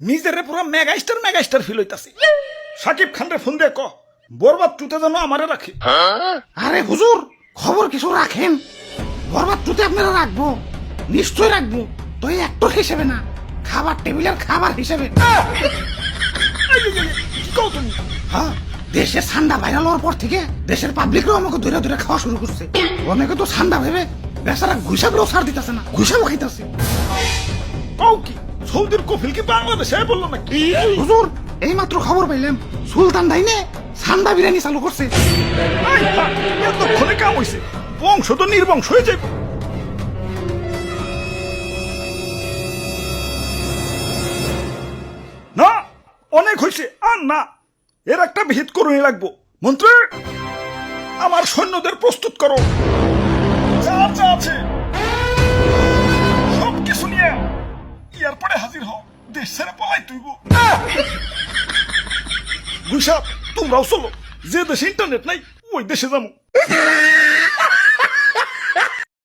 নিজেরে পুরো mega star mega star feel হইতাছে। সাকিব খান রে ফোন দিয়ে ক, বরবাদ টুতে যেন আমারে রাখে। আরে হুজুর, খবর কিছু রাখেন? বরবাদ টুতে আপনারা রাখব? নিশ্চয় রাখব। তো এই অ্যাক্টর হিসেবে না, খাবার টেবিলের খাবার হিসেবে। কি হ্যাঁ দেশে ঠান্ডা ভাইরাল হওয়ার পর থেকে দেশের পাবলিকরাও আমাকে ধরে ধরে খাওয়া শুরু করছে। অনেকে তো ঠান্ডা ভেবে বেচারা ঘুষাগুলো ছাড় দিতেছে না, ঘুষাও খাইতেছে। কও কি? সৌদির কফিল কি বাংলাদেশে বলল নাকি? হুজুর এই মাত্র খবর পাইলাম সুলতান ডাইনে ঠান্ডা বিরিয়ানি চালু করছে। এতক্ষণে কাম হইছে। বংশ তো নির্বংশ হয়ে যাবে না অনেক হয়েছে আর না। এর একটা ভিত করুনি লাগবো। মন্ত্রী আমার সৈন্যদের প্রস্তুত করো। যা যা আছে। দেশ ছেড়ে পলাই গো। গুইসাপ তোমরাও চলো। যে দেশে ইন্টারনেট নাই ওই দেশে যাব।